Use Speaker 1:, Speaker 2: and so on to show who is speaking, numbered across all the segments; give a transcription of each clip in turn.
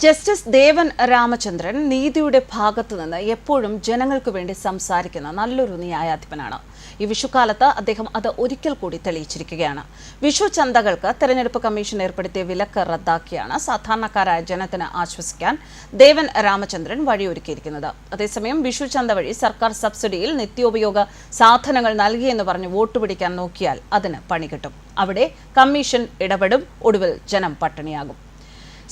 Speaker 1: Justice Devan Ramachandran നീതിയുടെ ഭാഗത്തു നിന്ന് എപ്പോഴും ജനങ്ങൾക്ക് വേണ്ടി സംസാരിക്കുന്ന നല്ലൊരു ന്യായാധിപനാണ്. ഈ വിഷുക്കാലത്ത് അദ്ദേഹം അത് ഒരിക്കൽ കൂടി തെളിയിച്ചിരിക്കുകയാണ്. വിഷു ചന്തകൾക്ക് തെരഞ്ഞെടുപ്പ് കമ്മീഷൻ ഏർപ്പെടുത്തിയ വിലക്ക് റദ്ദാക്കിയാണ് സാധാരണക്കാരായ ജനത്തിന് ആശ്വസിക്കാൻ ദേവൻ രാമചന്ദ്രൻ വഴിയൊരുക്കിയിരിക്കുന്നത്. അതേസമയം വിഷു ചന്ത വഴി സർക്കാർ സബ്സിഡിയിൽ നിത്യോപയോഗ സാധനങ്ങൾ നൽകിയെന്ന് പറഞ്ഞ് വോട്ട് പിടിക്കാൻ നോക്കിയാൽ അതിന് പണി കിട്ടും. അവിടെ കമ്മീഷൻ ഇടപെടും ഒടുവിൽ ജനം പട്ടിണിയാകും.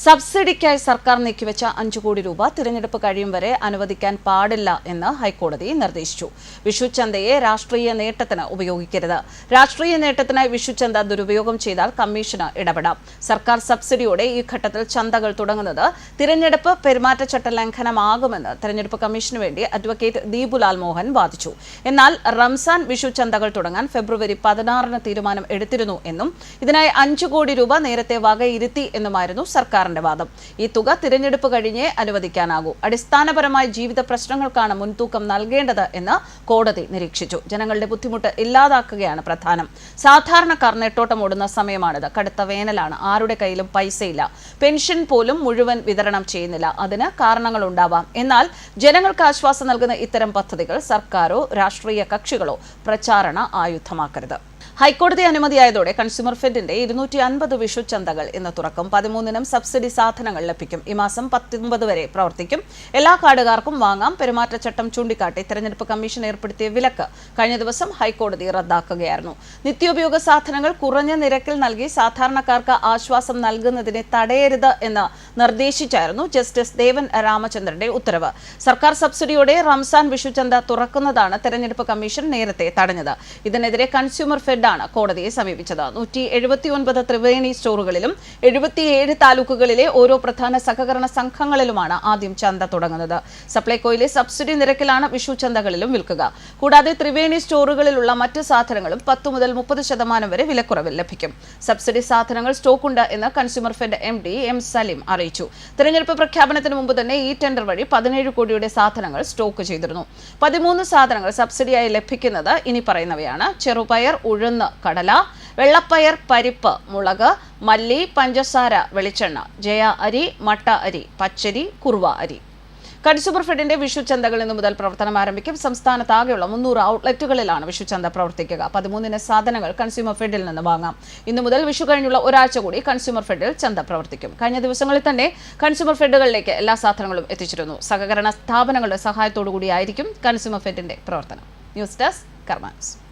Speaker 1: സബ്സിഡിക്കായി സർക്കാർ നീക്കിവെച്ച അഞ്ചു കോടി രൂപ തിരഞ്ഞെടുപ്പ് കഴിയും വരെ അനുവദിക്കാൻ പാടില്ല എന്ന് ഹൈക്കോടതി നിർദ്ദേശിച്ചു. വിഷുചന്തയെ രാഷ്ട്രീയ നേട്ടത്തിന് ഉപയോഗിക്കരുത്. രാഷ്ട്രീയ നേട്ടത്തിനായി വിഷുചന്ത ദുരുപയോഗം ചെയ്താൽ കമ്മീഷന് ഇടപെടാം. സർക്കാർ സബ്സിഡിയോടെ ഈ ഘട്ടത്തിൽ ചന്തകൾ തുടങ്ങുന്നത് തിരഞ്ഞെടുപ്പ് പെരുമാറ്റച്ചട്ട ലംഘനമാകുമെന്ന് തെരഞ്ഞെടുപ്പ് കമ്മീഷന് വേണ്ടി അഡ്വക്കേറ്റ് ദീപുലാൽ മോഹൻ വാദിച്ചു. എന്നാൽ റംസാൻ വിഷു ചന്തകൾ തുടങ്ങാൻ ഫെബ്രുവരി പതിനാറിന് തീരുമാനം എടുത്തിരുന്നു എന്നും ഇതിനായി അഞ്ചു കോടി രൂപ നേരത്തെ വകയിരുത്തി എന്നുമായിരുന്നു സർക്കാരിന്റെ വാദം. ഈ തുക തിരഞ്ഞെടുപ്പ് കഴിഞ്ഞേ അനുവദിക്കാനാകൂ. അടിസ്ഥാനപരമായ ജീവിത പ്രശ്നങ്ങൾക്കാണ് മുൻതൂക്കം നൽകേണ്ടത് എന്ന് കോടതി നിരീക്ഷിച്ചു. ജനങ്ങളുടെ ബുദ്ധിമുട്ട് ഇല്ലാതാക്കുകയാണ് പ്രധാനം. സാധാരണക്കാർ നെട്ടോട്ടം ഓടുന്ന സമയമാണിത്. കടുത്ത വേനലാണ്. ആരുടെ കയ്യിലും പൈസയില്ല. പെൻഷൻ പോലും മുഴുവൻ വിതരണം ചെയ്യുന്നില്ല. അതിന് കാരണങ്ങളുണ്ടാവാം. എന്നാൽ ജനങ്ങൾക്ക് ആശ്വാസം നൽകുന്ന ഇത്തരം പദ്ധതികൾ സർക്കാരോ രാഷ്ട്രീയ കക്ഷികളോ പ്രചാരണ ആയുധമാക്കരുത്. ഹൈക്കോടതി അനുമതിയായതോടെ കൺസ്യൂമർ ഫെഡിന്റെ ഇരുന്നൂറ്റി അൻപത് വിഷു ചന്തകൾ ഇന്ന് തുറക്കും. പതിമൂന്നിനും സബ്സിഡി സാധനങ്ങൾ ലഭിക്കും. ഈ മാസം പത്തൊമ്പത് വരെ പ്രവർത്തിക്കും. എല്ലാ കാർഡുകാർക്കും വാങ്ങാം. പെരുമാറ്റച്ചട്ടം ചൂണ്ടിക്കാട്ടി തെരഞ്ഞെടുപ്പ് കമ്മീഷൻ ഏർപ്പെടുത്തിയ വിലക്ക് കഴിഞ്ഞ ദിവസം ഹൈക്കോടതി റദ്ദാക്കുകയായിരുന്നു. നിത്യോപയോഗ സാധനങ്ങൾ കുറഞ്ഞ നിരക്കിൽ നൽകി സാധാരണക്കാർക്ക് ആശ്വാസം നൽകുന്നതിനെ തടയരുത് എന്ന് നിർദ്ദേശിച്ചായിരുന്നു ജസ്റ്റിസ് ദേവൻ രാമചന്ദ്രന്റെ ഉത്തരവ്. സർക്കാർ സബ്സിഡിയോടെ റംസാൻ വിഷുചന്ത തുറക്കുന്നതാണ് തെരഞ്ഞെടുപ്പ് കമ്മീഷൻ നേരത്തെ തടഞ്ഞത്. ഇതിനെതിരെ കൺസ്യൂമർ ഫെഡാണ് കോടതിയെ സമീപിച്ചത്. നൂറ്റി എഴുപത്തിയൊൻപത് ത്രിവേണി സ്റ്റോറുകളിലും എഴുപത്തിയേഴ് താലൂക്കുകളിലെ ഓരോ പ്രധാന സഹകരണ സംഘങ്ങളിലുമാണ് ആദ്യം ചന്ത തുടങ്ങുന്നത്. സപ്ലൈകോയിലെ സബ്സിഡി നിരക്കിലാണ് വിഷു ചന്തകളിലും വിൽക്കുക. കൂടാതെ ത്രിവേണി സ്റ്റോറുകളിലുള്ള മറ്റ് സാധനങ്ങളും പത്ത് മുതൽ മുപ്പത് ശതമാനം വരെ വിലക്കുറവിൽ ലഭിക്കും. സബ്സിഡി സാധനങ്ങൾ സ്റ്റോക്കുണ്ട് എന്ന് consumer fed M D M Salim അറിയിച്ചു. തെരഞ്ഞെടുപ്പ് പ്രഖ്യാപനത്തിന് മുമ്പ് തന്നെ ഈ ടെൻഡർ വഴി പതിനേഴ് കോടിയുടെ സാധനങ്ങൾ സ്റ്റോക്ക് ചെയ്തിരുന്നു. പതിമൂന്ന് സാധനങ്ങൾ സബ്സിഡിയായി ലഭിക്കുന്നത് ഇനി പറയുന്നവയാണ്. ചെറുപയർ ഉഴുന്ന് കടല വെള്ളപ്പയർ പരിപ്പ് മുളക് മല്ലി പഞ്ചസാര വെളിച്ചെണ്ണ ജയ അരി മട്ട അരി പച്ചരി കുറുവ അരി. കൺസ്യൂമർ ഫെഡിന്റെ വിഷു ചന്തകൾ ഇന്നു മുതൽ പ്രവർത്തനം ആരംഭിക്കും. സംസ്ഥാനത്താകെയുള്ള മുന്നൂറ് ഔട്ട്ലെറ്റുകളിലാണ് വിഷു ചന്ത പ്രവർത്തിക്കുക. പതിമൂന്നിന് സാധനങ്ങൾ കൺസ്യൂമർ ഫെഡിൽ നിന്ന് വാങ്ങാം. ഇന്നു മുതൽ വിഷു കഴിഞ്ഞുള്ള ഒരാഴ്ച കൂടി കൺസ്യൂമർ ഫെഡിൽ ചന്ത പ്രവർത്തിക്കും. കഴിഞ്ഞ ദിവസങ്ങളിൽ തന്നെ കൺസ്യൂമർ ഫെഡുകളിലേക്ക് എല്ലാ സാധനങ്ങളും എത്തിച്ചിരുന്നു. സഹകരണ സ്ഥാപനങ്ങളുടെ സഹായത്തോടു കൂടിയായിരിക്കും കൺസ്യൂമർ ഫെഡിന്റെ പ്രവർത്തനം. News desk കർമാൻസ്.